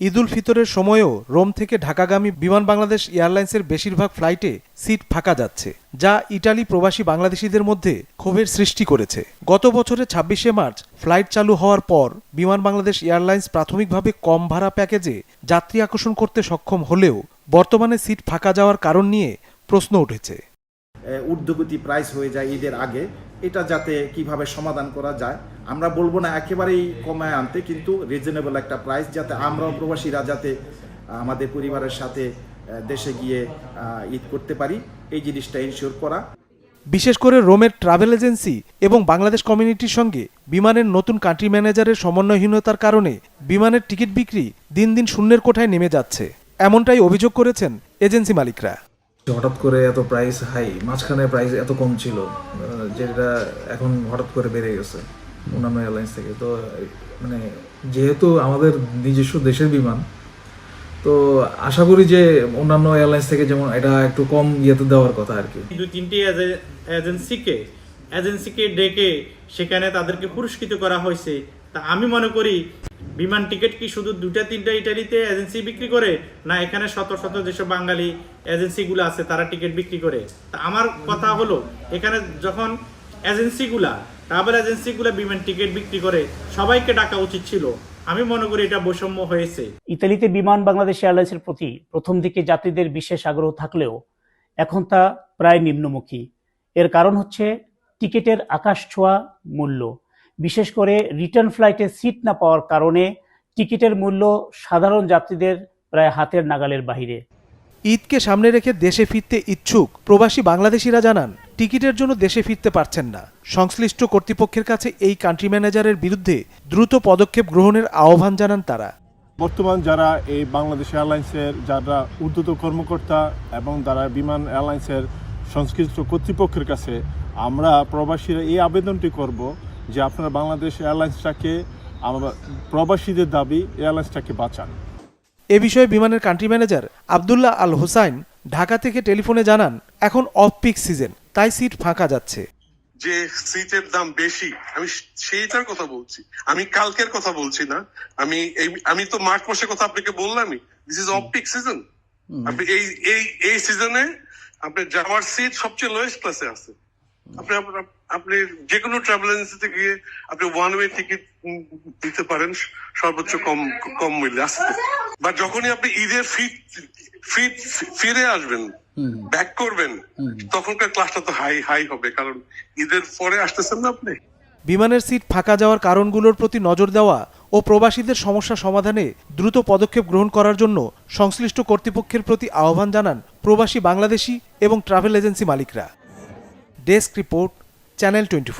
ঈদুল ফিতরের সময়ও রোম থেকে ঢাকাগামী বিমান বাংলাদেশ এয়ারলাইন্সের বেশিরভাগ ফ্লাইটে সিট ফাঁকা যাচ্ছে, যা ইটালি প্রবাসী বাংলাদেশিদের মধ্যে ক্ষোভের সৃষ্টি করেছে। গত বছরের ছাব্বিশে মার্চ ফ্লাইট চালু হওয়ার পর বিমান বাংলাদেশ এয়ারলাইন্স প্রাথমিকভাবে কম ভাড়া প্যাকেজে যাত্রী আকর্ষণ করতে সক্ষম হলেও বর্তমানে সিট ফাঁকা যাওয়ার কারণ নিয়ে প্রশ্ন উঠেছে। ঊর্ধ্বগতি প্রাইস হয়ে যায় ঈদের আগে। এটা যাতে কীভাবে সমাধান করা যায়, আমরা বলব না একেবারেই কমায় আনতে, কিন্তু রিজনেবল একটা প্রাইস যাতে আমরা প্রবাসীরা যাতে আমাদের পরিবারের সাথে দেশে গিয়ে ঈদ করতে পারি, এই জিনিসটা ইনশিওর করা। বিশেষ করে রোমের ট্রাভেল এজেন্সি এবং বাংলাদেশ কমিউনিটির সঙ্গে বিমানের নতুন কান্ট্রি ম্যানেজারের সমন্বয়হীনতার কারণে বিমানের টিকিট বিক্রি দিন দিন শূন্যের কোঠায় নেমে যাচ্ছে। এমনটাই অভিযোগ করেছেন এজেন্সি মালিকরা। হঠাৎ করে এত প্রাইস হাই মাঝখানে প্রাইস এত কম ছিল যেটা এখন হঠাৎ করে বেড়ে গেছে, অন্যান্য এয়ারলাইন্স থেকে। তো মানে যেহেতু আমাদের নিজস্ব দেশের বিমান, তো আশা করি যে অন্যান্য এয়ারলাইন্স থেকে যেমন এটা একটু কম ইয়েতে দেওয়ার কথা আর কি। দু তিনটি এজে- এজেন্সিকে এজেন্সিকে ডেকে সেখানে তাদেরকে পুরস্কৃত করা হয়েছে, তা আমি মনে করি বিমান টিকিট কি শুধু দুটা তিনটা ইটালিতে এজেন্সি বিক্রি করে? না, এখানে শত শত যেসব বাঙালি এজেন্সিগুলো আছে, তারা টিকিট বিক্রি করে? তা আমার কথা হলো, এখানে যখন এজেন্সিগুলা ট্রাভেল এজেন্সিগুলা বিমান টিকিট বিক্রি করে, সবাইকে ডাকা উচিত ছিল। আমি মনে করি এটা বৈষম্য হয়েছে। ইতালিতে বিমান বাংলাদেশ এয়ারলাইন্সের প্রতি প্রথম দিকে যাত্রীদের বিশেষ আগ্রহ থাকলেও এখন তা প্রায় নিম্নমুখী। এর কারণ হচ্ছে টিকিটের আকাশ ছোঁয়া মূল্য। বিশেষ করে রিটার্ন ফ্লাইটে সিট না পাওয়ার কারণে টিকিটের মূল্য সাধারণ যাত্রীদের প্রায় হাতের নাগালের বাহিরে। ঈদকে সামনে রেখে দেশে ফিরতে ইচ্ছুক প্রবাসী বাংলাদেশিরা জানান টিকিটের জন্য দেশে ফিরতে পারছেন না। সংশ্লিষ্ট কর্তৃপক্ষের কাছে এই কান্ট্রি ম্যানেজারের বিরুদ্ধে দ্রুত পদক্ষেপ গ্রহণের আহ্বান জানান তারা। বর্তমান যারা এই বাংলাদেশ এয়ারলাইন্সের যারা ঊর্ধ্বত কর্মকর্তা এবং যারা বিমান এয়ারলাইন্সের সংশ্লিষ্ট কর্তৃপক্ষের কাছে আমরা প্রবাসীরা এই আবেদনটি করব যে আপনারা বাংলাদেশ এয়ারলাইন্সটাকে আমরা প্রবাসীদের দাবি এয়ারলাইন্সটাকে বাঁচান। এ বিষয়ে বিমানের কান্ট্রি ম্যানেজার আবদুল্লাহ আল হোসাইন ঢাকা থেকে টেলিফোনে জানান এখন অফ পিক সিজন তাই সিট ফাঁকা যাচ্ছে। যে সিটের দাম বেশি আমি সেইটার কথা বলছি। আমি কালকের কথা বলছি না। আমি আমি তো মার্চ মাসের কথা আপনাকে বললামই দিস ইজ অপটিক সিজন আপনি এই এই এই সিজনে আপনি যাওয়ার সিট সবচেয়ে লোয়েস্ট ক্লাসে আছে। আপনি আপনার- আপনি যে কোনো ট্রাভেল এজেন্সিতে গিয়ে আপনি ওয়ান ওয়ে টিকিট দিতে পারেন সর্বোচ্চ কম কম মূল্যে। আসতে বা যখনই আপনি ঈদের ফিট ফিট ফিরে আসবেন ব্যাক করবেন তখনকার ক্লাসটা তো হাই হাই হবে কারণ ঈদের পরে আসতেছেন না আপনি। বিমানের সিট ফাঁকা যাওয়ার কারণগুলোর প্রতি নজর দেওয়া ও প্রবাসীদের সমস্যা সমাধানে দ্রুত পদক্ষেপ গ্রহণ করার জন্য সংশ্লিষ্ট কর্তৃপক্ষের প্রতি আহ্বান জানান প্রবাসী বাংলাদেশি এবং ট্রাভেল এজেন্সি মালিকরা। Desk report channel twenty